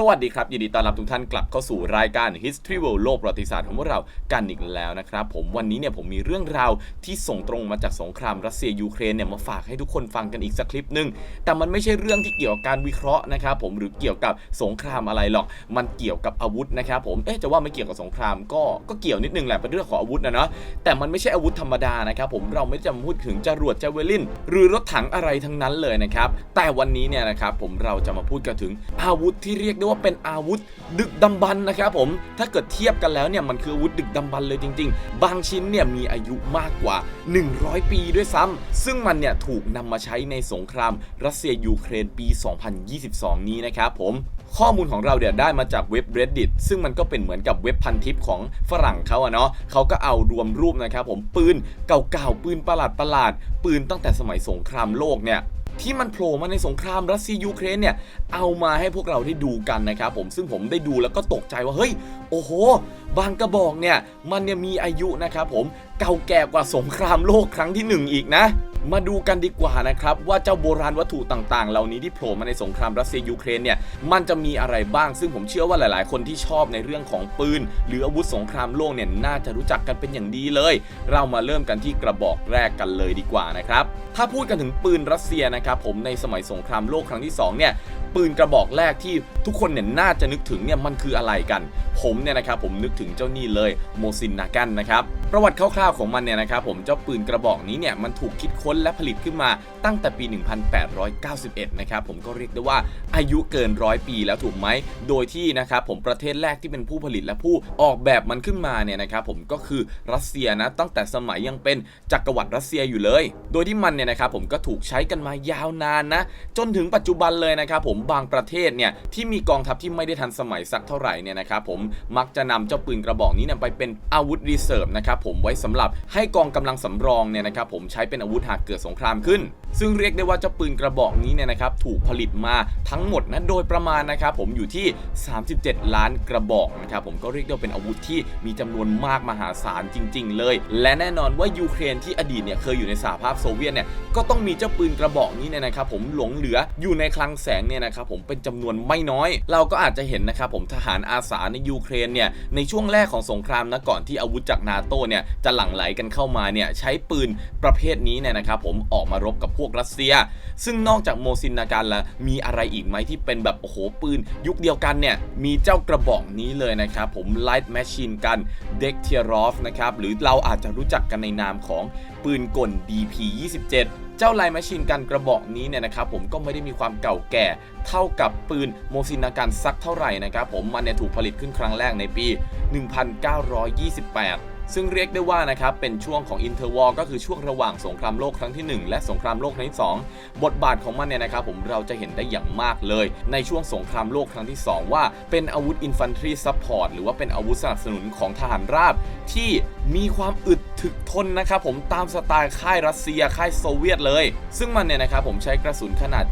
สวัสดีครับยินดีต้อนรับทุกท่านกลับเข้าสู่รายการ History World โลกประวัติศาสตร์ของพวกเรากันอีกแล้วนะครับ ผมวันนี้เนี่ยผมมีเรื่องราวที่ส่งตรงมาจากสงครามรัสเซียยูเครนเนี่ยมาฝากให้ทุกคนฟังกันอีกสักคลิปหนึ่งแต่มันไม่ใช่เรื่องที่เกี่ยวกับการวิเคราะห์นะครับผมหรือเกี่ยวกับสงครามอะไรหรอก มันเกี่ยวกับอาวุธนะครับผมเอ๊ะจะว่าไม่เกี่ยวกับสงครามก็ก็เกี่ยวนิดนึงแหละเป็นเรื่องของอาวุธนะเนาะแต่มันไม่ใช่อาวุธธรรมดานะครับผมเราไม่จะมาพูดถึงจรวดเจเวลินหรือรถถังอะไรทั้งนั้นเลยนะครับแต่วันนี้เนี่ยนะครับผมเราจะมาพูดกันถึงอาวุธที่เรียกได้ว่าเป็นอาวุธดึกดำบรรพ์นะครับผม ถ้าเกิดเทียบกันแล้วเนี่ยมันคืออาวุธดึกดำบรรพ์เลยจริง ๆ บางชิ้นเนี่ยมีอายุมากกว่า 100 ปีด้วยซ้ำซึ่งมันเนี่ยถูกนำมาใช้ในสงครามรัสเซียยูเครนปี 2022 นี้นะครับผมข้อมูลของเราเดี๋ยวได้มาจากเว็บ reddit ซึ่งมันก็เป็นเหมือนกับเว็บพันทิปของฝรั่งเขาอะเนาะเขาก็เอารวมรูปนะครับผมปืนเก่าๆปืนประหลาดประหลาดๆปืนตั้งแต่สมัยสงครามโลกเนี่ย ที่มันโผล่มาในสงครามรัสเซียยูเครนเนี่ยเอามาให้พวกเราได้ดูกันนะครับผมซึ่งผมได้ดูแล้วก็ตกใจว่าเฮ้ยโอ้โห บางกระบอกเนี่ยมันเนี่ยมีอายุนะครับผมเก่าแก่กว่าสงครามโลกครั้งที่หนึ่งอีกนะ มาดูกันดีกว่านะครับว่าเจ้าโบราณวัตถุต่างๆ เหล่านี้ที่โผล่มาในสงครามรัสเซียยูเครนเนี่ยมันจะมีอะไรบ้าง ซึ่งผมเชื่อว่าหลายๆ คนที่ชอบในเรื่องของปืน หรืออาวุธสงครามโลกเนี่ยน่าจะรู้จักกันเป็นอย่างดีเลย เรามาเริ่มกันที่กระบอกแรกกันเลยดีกว่านะครับถ้าพูดกันถึงปืนรัสเซียนะครับผมในสมัยสงครามโลกครั้งที่สองเนี่ยปืนกระบอกแรกที่ทุกคนเนี่ยน่าจะนึกถึงเนี่ยมันคืออะไรกัน ผมเนี่ยนะครับผมนึกถึงเจ้านี่เลยโมซินนากันนะครับประวัติคร่าวๆของมันเนี่ยนะครับผมเจ้าปืนกระบอกนี้เนี่ยมันถูกคิดค้นและผลิตขึ้นมาตั้งแต่ปี 1891 นะครับผมก็เรียกได้ว่าอายุเกินร้อยปีแล้วถูกไหมโดยที่นะครับผมประเทศแรกที่เป็นผู้ผลิตและผู้ออกแบบมันขึ้นมาเนี่ยนะครับผมก็คือรัสเซียนะตั้งแต่สมัยยังเป็นจักรวรรดิรัสเซียอยู่เลย โดยที่มันเนี่ยนะครับผมก็ถูกใช้กันมายาวนานนะจนถึงปัจจุบันเลยนะครับผมบางประเทศเนี่ยที่มีกองทัพที่ไม่ได้ทันสมัยสักเท่าไหร่เนี่ยนะครับผมมักจะนำเจ้าปืนกระบอกนี้เนี่ยไปเป็นอาวุธรีเซิร์ฟนะครับผมไว้สำหรับให้กองกำลังสำรองเนี่ยนะครับผมใช้เป็นอาวุธหากเกิดสงครามขึ้น ซึ่งเรียกได้ว่าเจ้าปืนกระบอกนี้เนี่ยนะครับถูกผลิตมาทั้งหมดนะโดยประมาณนะครับผมอยู่ที่ 37 ล้านกระบอกนะครับผมก็เรียกได้ว่าเป็นอาวุธที่มีจำนวนมากมหาศาลจริง ๆ เลย และแน่นอนว่ายูเครนที่อดีตเนี่ยเคยอยู่ในสหภาพโซเวียตเนี่ยก็ต้องมีเจ้าปืนกระบอกนี้เนี่ยนะครับผมหลงเหลืออยู่ในคลังแสงเนี่ยนะครับผมเป็นจำนวนไม่น้อย เราก็อาจจะเห็นนะครับผมทหารอาสาในยูเครนเนี่ยในช่วงแรกของสงครามนะก่อนที่อาวุธจากนาโตเนี่ยจะหลั่งไหลกันเข้ามาเนี่ยใช้ปืนประเภทนี้เนี่ยนะครับผมออกมารบกับพวกรัสเซีย ซึ่งนอกจากโมซินนาการละมีอะไรอีกไหมที่เป็นแบบโอ้โหปืน ยุคเดียวกันเนี่ยมีเจ้ากระบอกนี้เลยนะครับผม Light Machine Gun d e k t i r o v นะครับหรือเราอาจจะรู้จักกันในนามของปืนกล DP 27 เจ้าไลน์แมชชีนกันกระบอกนี้เนี่ยนะครับผมก็ไม่ได้มีความเก่าแก่ เท่ากับปืนโมซินาการสักเท่าไหร่นะครับผมมันเนี่ยถูกผลิตขึ้นครั้งแรกในปี 1928 ซึ่งเรียกได้ว่านะครับเป็นช่วงของอินเทอร์วอลก็คือช่วงระหว่างสงครามโลกครั้งที่ 1 และสงครามโลกครั้งที่2บทบาทของมันเนี่ยนะครับผมเราจะเห็นได้อย่างมากเลย ในช่วงสงครามโลกครั้งที่ 2 ว่าเป็นอาวุธอินฟันทรีซัพพอร์ตหรือว่าเป็นอาวุธสนับสนุนของทหารราบ ที่มีความอึดถึกทนนะครับผมตามสไตล์ค่ายรัสเซียค่ายโซเวียตเลย ซึ่งมันเนี่ยนะครับผมใช้กระสุนขนาด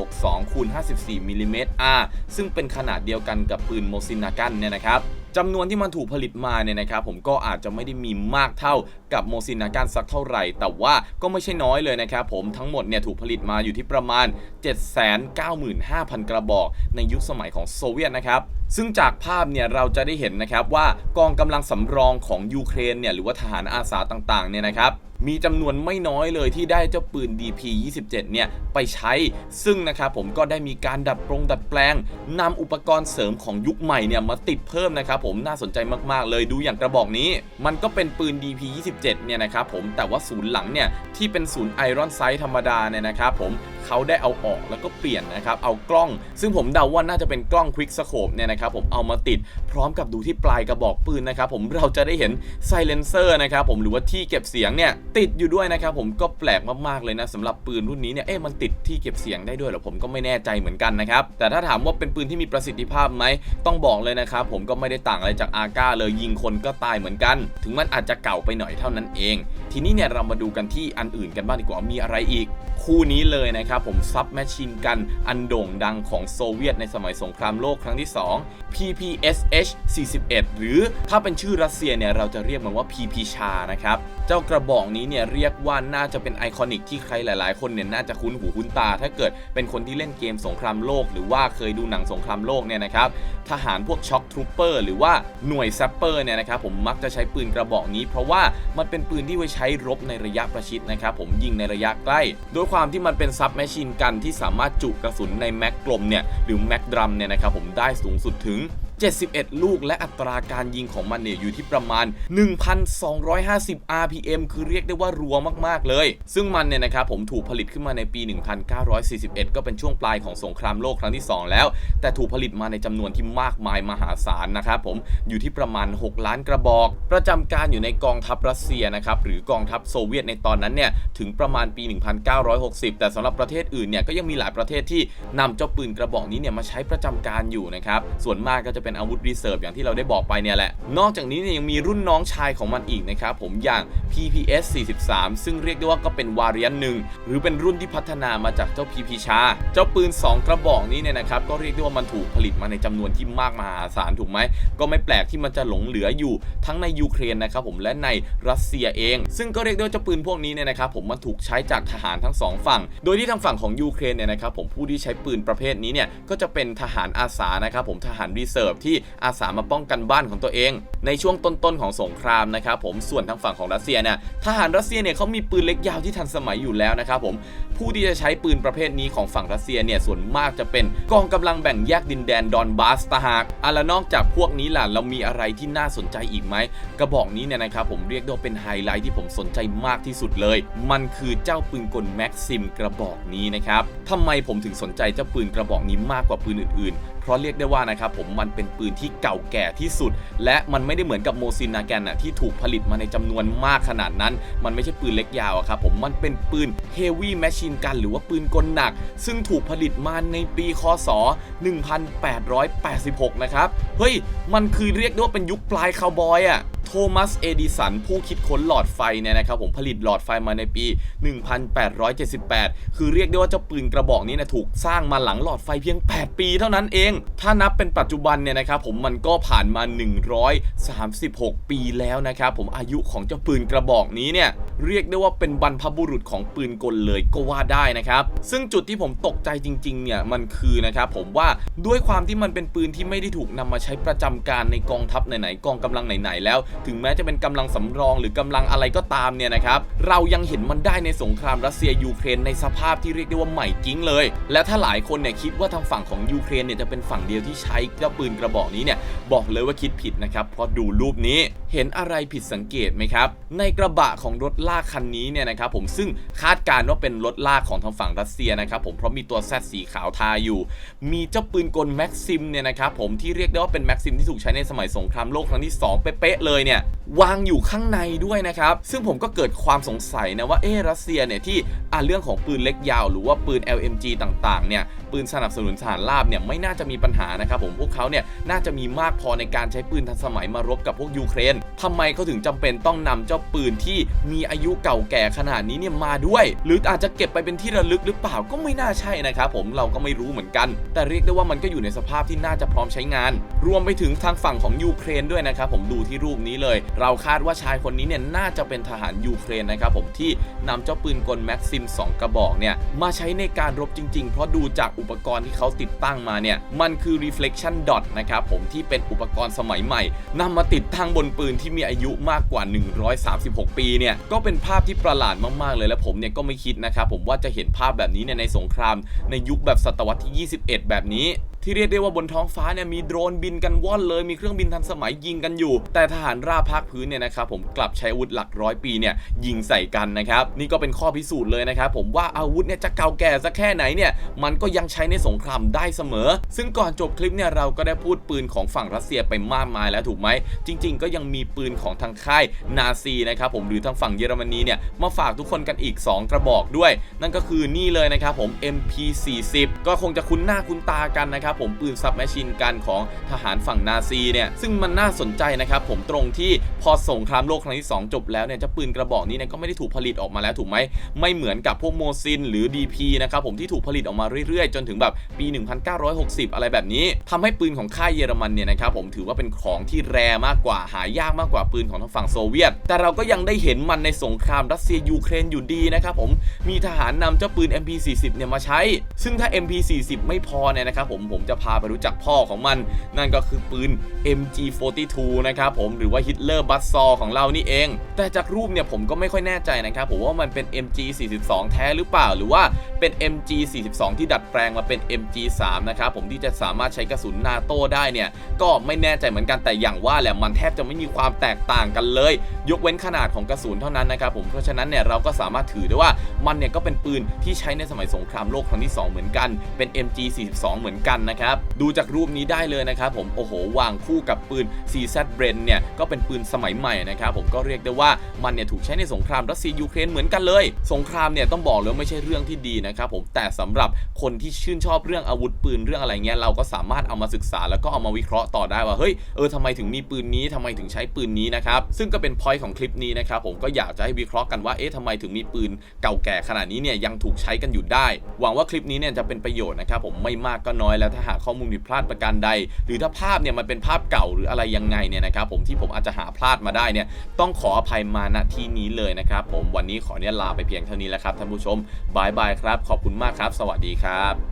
7.62คูณ54มิลลิเมตร R ซึ่งเป็นขนาดเดียวกันกับปืนโมซินากันเนี่ยนะครับ จำนวนที่มันถูกผลิตมาเนี่ยนะครับผมก็อาจจะไม่ได้มีมากเท่ากับโมซินาการสักเท่าไหร่ แต่ว่าก็ไม่ใช่น้อยเลยนะครับผมทั้งหมดเนี่ยถูกผลิตมาอยู่ที่ประมาณ 795,000 กระบอก ในยุคสมัยของโซเวียตนะครับซึ่งจากภาพเนี่ยเราจะได้เห็นนะครับว่ากองกำลังสำรองของยูเครนเนี่ยหรือว่าทหารอาสาต่างๆเนี่ยนะครับ มีจำนวนไม่น้อยเลยที่ได้เจ้าปืน DP27 เนี่ยไปใช้ ซึ่งนะครับผมก็ได้มีการดัดปลงดัดแปลงนำอุปกรณ์เสริมของยุคใหม่เนี่ยมาติดเพิ่มนะครับผมน่าสนใจมากๆ เลยดูอย่างกระบอกนี้ มันก็เป็นปืน DP27 เนี่ยนะครับผมแต่ว่าศูนย์หลังเนี่ยที่เป็นศูนย์ไอรอนไซต์ธรรมดาเนี่ยนะครับผมเขาได้เอาออกแล้วก็เปลี่ยนนะครับเอากล้อง ซึ่งผมเดาว่าน่าจะเป็นกล้องควิกสโคปเนี่ยนะครับผมเอามาติดพร้อมกับดูที่ปลายกระบอกปืนนะครับผมเราจะได้เห็นไซเลนเซอร์นะครับผมหรือว่าที่เก็บเสียงเนี่ยติดอยู่ด้วยนะครับผมก็แปลกมากๆเลยนะสำหรับปืนรุ่นนี้เนี่ยเอ๊ะมันติดที่เก็บเสียงได้ด้วยเหรอผมก็ไม่แน่ใจเหมือนกันนะครับแต่ถ้าถามว่าเป็นปืนที่มีประสิทธิภาพไหมต้องบอกเลยนะครับผมก็ไม่ได้ต่างอะไรจากอาก้าเลยยิงคนก็ตายเหมือนกัน ถึงมันอาจจะเก่าไปหน่อยเท่านั้นเอง ทีนี้เนี่ยเรามาดูกันที่อันอื่นกันบ้างดีกว่ามีอะไรอีก คู่นี้เลยนะครับผมซับแมชชีนกันอันโด่งดังของโซเวียตในสมัยสงครามโลกครั้งที่ 2 PPSH 41หรือถ้าเป็นชื่อรัสเซียเนี่ยเราจะเรียกมันว่า PP ชานะครับเจ้ากระบอกนี้นี้เนี่ยเรียกว่าน่าจะเป็นไอคอนิกที่ใครหลาย ๆ คนเนี่ยน่าจะคุ้นหูคุ้นตา ถ้าเกิดเป็นคนที่เล่นเกมสงครามโลก หรือว่าเคยดูหนังสงครามโลกเนี่ยนะครับทหารพวกช็อคทรูเปอร์หรือว่าหน่วยแซปเปอร์เนี่ยนะครับผมมักจะใช้ปืนกระบอกนี้ เพราะว่ามันเป็นปืนที่ไว้ใช้รบในระยะประชิดนะครับผมยิงในระยะใกล้ด้วยความที่มันเป็นซับแมชชีนกันที่สามารถจุกระสุนในแม็กกลมเนี่ยหรือแม็กดรัมเนี่ยนะครับผมได้สูงสุดถึง 71 ลูก และอัตราการยิงของมันเนี่ยอยู่ที่ประมาณ 1,250 RPM คือเรียกได้ว่ารัวมากๆเลย ซึ่งมันเนี่ยนะครับผมถูกผลิตขึ้นมาในปี 1941 ก็เป็นช่วงปลายของสงครามโลกครั้งที่ 2 แล้ว แต่ถูกผลิตมาในจำนวนที่มากมายมหาศาลนะครับผมอยู่ที่ประมาณ 6 ล้านกระบอก ประจำการอยู่ในกองทัพรัสเซียนะครับหรือกองทัพโซเวียตในตอนนั้นเนี่ยถึงประมาณปี 1960 แต่สำหรับประเทศอื่นเนี่ยก็ยังมีหลายประเทศที่นำเจ้าปืนกระบอกนี้เนี่ยมาใช้ประจำการอยู่นะครับส่วนมากก็จะเป็นอาวุธรีเซิร์ฟอย่างที่เราได้บอกไปเนี่ยแหละ นอกจากนี้เนี่ยยังมีรุ่นน้องชายของมันอีกนะครับผมอย่าง PPS 43 ซึ่งเรียกได้ว่าก็เป็นวาเรียนหนึ่งหรือเป็นรุ่นที่พัฒนามาจากเจ้า PP ชา เจ้าปืน 2 กระบอกนี้เนี่ยนะครับก็เรียกได้ว่ามันถูกผลิตมาในจำนวนที่มากมหาศาลถูกไหมก็ไม่แปลกที่มันจะหลงเหลืออยู่ทั้งในยูเครนนะครับผมและในรัสเซียเอง ซึ่งก็เรียกได้ว่าเจ้าปืนพวกนี้เนี่ยนะครับผมมันถูกใช้จากทหารทั้งสองฝั่ง โดยที่ทางฝั่งของยูเครนเนี่ยนะครับผมผู้ที่ใช้ปืนประเภทนี้เนี่ยก็จะเป็นทหารอาสานะครับผมทหารรีเซิร์ฟที่อาสามาป้องกันบ้านของตัวเอง ในช่วงต้นๆของสงครามนะครับผมส่วนทางฝั่งของรัสเซียเนี่ยทหารรัสเซียเนี่ยเขามีปืนเล็กยาวที่ทันสมัยอยู่แล้วนะครับผมผู้ที่จะใช้ปืนประเภทนี้ของฝั่งรัสเซียเนี่ยส่วนมากจะเป็นกองกำลังแบ่งแยกดินแดนดอนบาสตาหากอะแล้วนอกจากพวกนี้ล่ะเรามีอะไรที่น่าสนใจอีกไหมกระบอกนี้เนี่ยนะครับผมเรียกได้ว่าเป็นไฮไลท์ที่ผมสนใจมากที่สุดเลย มันคือเจ้าปืนกลแม็กซิมกระบอกนี้นะครับทำไมผมถึงสนใจเจ้าปืนกระบอกนี้มากกว่าปืนอื่นๆ เพราะเรียกได้ว่านะครับผมมันเป็นปืนที่เก่าแก่ที่สุด และมันไม่ได้เหมือนกับโมซินนาแกนอะที่ถูกผลิตมาในจำนวนมากขนาดนั้น มันไม่ใช่ปืนเล็กยาวอะครับผมมันเป็นปืนเฮฟวี่แมชชีนกันหรือว่าปืนกลหนัก ซึ่งถูกผลิตมาในปีคศ 1886 นะครับ เฮ้ย มันคือเรียกได้ว่าเป็นยุคปลายคาวบอยอะ โทมัส เอดิสัน ผู้คิดค้นหลอดไฟเนี่ยนะครับผมผลิตหลอดไฟมาในปี 1878 คือเรียกได้ว่าเจ้าปืนกระบอกนี้นะถูกสร้างมาหลังหลอดไฟเพียง 8 ปีเท่านั้นเอง ถ้านับเป็นปัจจุบันเนี่ยนะครับผมมันก็ผ่านมา 136 ปีแล้วนะครับผมอายุของเจ้าปืนกระบอกนี้เนี่ยเรียกได้ว่าเป็นบรรพบุรุษของปืนกลเลยก็ว่าได้นะครับ ซึ่งจุดที่ผมตกใจจริงๆเนี่ยมันคือนะครับผมว่าด้วยความที่มันเป็นปืนที่ไม่ได้ถูกนำมาใช้ประจำการในกองทัพไหนๆกองกำลังไหนๆแล้วถึงแม้จะเป็นกำลังสำรองหรือกำลังอะไรก็ตามเนี่ยนะครับเรายังเห็นมันได้ในสงครามรัสเซียยูเครนในสภาพที่เรียกได้ว่าใหม่กิ้งเลย และถ้าหลายคนเนี่ยคิดว่าทางฝั่งของยูเครนเนี่ยจะเป็นฝั่งเดียวที่ใช้เจ้าปืนกระบอกนี้เนี่ยบอกเลยว่าคิดผิดนะครับเพราะดูรูปนี้เห็นอะไรผิดสังเกตไหมครับ ในกระบะของรถลากคันนี้เนี่ยนะครับผมซึ่งคาดการณ์ว่าเป็นรถลากของทางฝั่งรัสเซียนะครับผมเพราะมีตัวแซดสีขาวทาอยู่ มีเจ้าปืนกลแม็กซิมเนี่ยนะครับผมที่เรียกได้ว่าเป็นแม็กซิมที่ถูกใช้ในสมัยสงครามโลกครั้งที่ 2 เป๊ะๆเลยเนี่ยวางอยู่ข้างในด้วยนะครับ ซึ่งผมก็เกิดความสงสัยนะว่าเออรัสเซียเนี่ยที่อ่าเรื่องของปืนเล็กยาว หรือว่าปืน LMG ต่างๆเนี่ยปืนสนับสนุนทหารราบเนี่ยไม่น่าจะมีปัญหานะครับผมพวกเขาเนี่ยน่าจะมีมากพอในการใช้ปืนทันสมัยมารบกับพวกยูเครนทำไมเขาถึงจำเป็นต้องนำเจ้าปืนที่มีอายุเก่าแก่ขนาดนี้เนี่ยมาด้วย หรืออาจจะเก็บไปเป็นที่ระลึกหรือเปล่าก็ไม่น่าใช่นะครับผมเราก็ไม่รู้เหมือนกัน แต่เรียกได้ว่ามันก็อยู่ในสภาพที่น่าจะพร้อมใช้งาน รวมไปถึงทางฝั่งของยูเครนด้วยนะครับผมดูที่รูปนี้เลย เราคาดว่าชายคนนี้เนี่ยน่าจะเป็นทหารยูเครนนะครับผมที่นำเจ้าปืนกลแม็กซิม 2 กระบอกเนี่ยมาใช้ในการรบจริง ๆ เพราะดูจากอุปกรณ์ที่เขาติดตั้งมาเนี่ยมันคือ reflection dot นะครับผมที่เป็นอุปกรณ์สมัยใหม่นำมาติดตั้งบนปืนที่มีอายุมากกว่า 136 ปีเนี่ยก็เป็นภาพที่ประหลาดมากๆเลยและผมเนี่ยก็ไม่คิดนะครับผมว่าจะเห็นภาพแบบนี้เนี่ยในสงครามในยุคแบบศตวรรษที่ 21 แบบนี้ ที่เรียกได้ว่าบนท้องฟ้าเนี่ยมีโดรนบินกันว่อนเลยมีเครื่องบินทันสมัยยิงกันอยู่ แต่ทหารราบภาคพื้นเนี่ยนะครับผมกลับใช้อาวุธหลักร้อยปีเนี่ยยิงใส่กันนะครับนี่ก็เป็นข้อพิสูจน์เลยนะครับผมว่าอาวุธเนี่ยจะเก่าแก่สักแค่ไหนเนี่ยมันก็ยังใช้ในสงครามได้เสมอ ซึ่งก่อนจบคลิปเนี่ยเราก็ได้พูดปืนของฝั่งรัสเซียไปมากมายแล้วถูกไหมจริง ๆ ก็ยังมีปืนของทางค่ายนาซีนะครับผมหรือทางฝั่งเยอรมนีเนี่ยมาฝากทุกคนกันอีก 2 กระบอกด้วย นั่นก็คือนี่เลยนะครับผม MP40 ก็คงจะคุ้นหน้าคุ้นตากันนะครับนะครับผมปืนซับแมชชีนกันของทหารฝั่งนาซีเนี่ยซึ่งมันน่าสนใจนะครับผมตรงที่พอสงครามโลกครั้งที่ 2 จบแล้วเนี่ยเจ้าปืนกระบอกนี้เนี่ยก็ไม่ได้ถูกผลิตออกมาแล้วถูกไหมไม่เหมือนกับพวกโมซินหรือ DP นะครับผมที่ถูกผลิตออกมาเรื่อยๆ จนถึงแบบปี 1960 อะไรแบบนี้ทำให้ปืนของค่ายเยอรมันเนี่ยนะครับผมถือว่าเป็นของที่แรมากกว่าหายากมากกว่าปืนของทางฝั่งโซเวียต แต่เราก็ยังได้เห็นมันในสงครามรัสเซียยูเครนอยู่ดีนะครับผมมีทหารนำเจ้าปืน MP40 เนี่ยมาใช้ ซึ่งถ้า MP40 ไม่พอเนี่ยนะครับผมผมจะพาไปรู้จักพ่อของมัน นั่นก็คือปืน MG42 นะครับผมหรือว่าฮิตเลอร์บัสซอของเรานี่เอง แต่จากรูปเนี่ยผมก็ไม่ค่อยแน่ใจนะครับผมว่ามันเป็น MG42 แท้หรือเปล่า หรือว่าเป็น MG42 ที่ดัดแปลงมาเป็น MG3 นะครับผมที่จะสามารถใช้กระสุนนาโต้ได้เนี่ยก็ไม่แน่ใจเหมือนกันแต่อย่างว่าแหละมันแทบจะไม่มีความแตกต่างกันเลย ยกเว้นขนาดของกระสุนเท่านั้นนะครับผมเพราะฉะนั้นเนี่ยเราก็สามารถถือได้ว่ามันเนี่ยก็เป็นปืนที่ใช้ในสมัยสงครามโลกครั้งที่ 2 เหมือนกันเป็น MG42 เหมือนกันนะครับ ดูจากรูปนี้ได้เลยนะครับผมโอ้โหวางคู่กับปืน CZ b r e n เนี่ยก็เป็นปืนสมัยใหม่นะครับผมก็เรียกได้ว่ามันเนี่ยถูกใช้ในสงครามรัสเซียยูเครนเหมือนกันเลย สงครามเนี่ยต้องบอกเลยว่าไม่ใช่เรื่องที่ดีนะครับผมแต่สำหรับคนที่ชื่นชอบเรื่องอาวุธปืนเรื่องอะไรเงี้ยเราก็สามารถเอามาศึกษาแล้วก็เอามาวิเคราะห์ต่อได้ว่าเฮ้ยเออทำไมถึงมีปืนนี้ทำไมถึงใช้ปืนนี้นะครับซึ่งก็เป็นพอยต์ของคลิปนี้นะครับผมก็อยากจะให้วิเคราะห์กันว่าเอ๊ะทำไมถึงมีปืนเก่าแก่ขนาดนี้เนี่ยยังถูกใช้กันอยู่ได้ หวังว่าคลิปนี้เนี่ยจะเป็นประโยชน์นะครับผมไม่มากก็น้อยแล้วถ้าหากข้อมูลผิดพลาดประการใด หรือถ้าภาพเนี่ยมันเป็นภาพเก่าหรืออะไรยังไงเนี่ยนะครับผมที่ผมอาจจะหาพลาดมาได้เนี่ยต้องขออภัยมาณที่นี้เลยนะครับผมวันนี้ขอเนี่ยลาไปเพียงเท่านี้แล้วครับท่านผู้ชมบายบายครับ ขอบคุณมากครับ สวัสดีครับ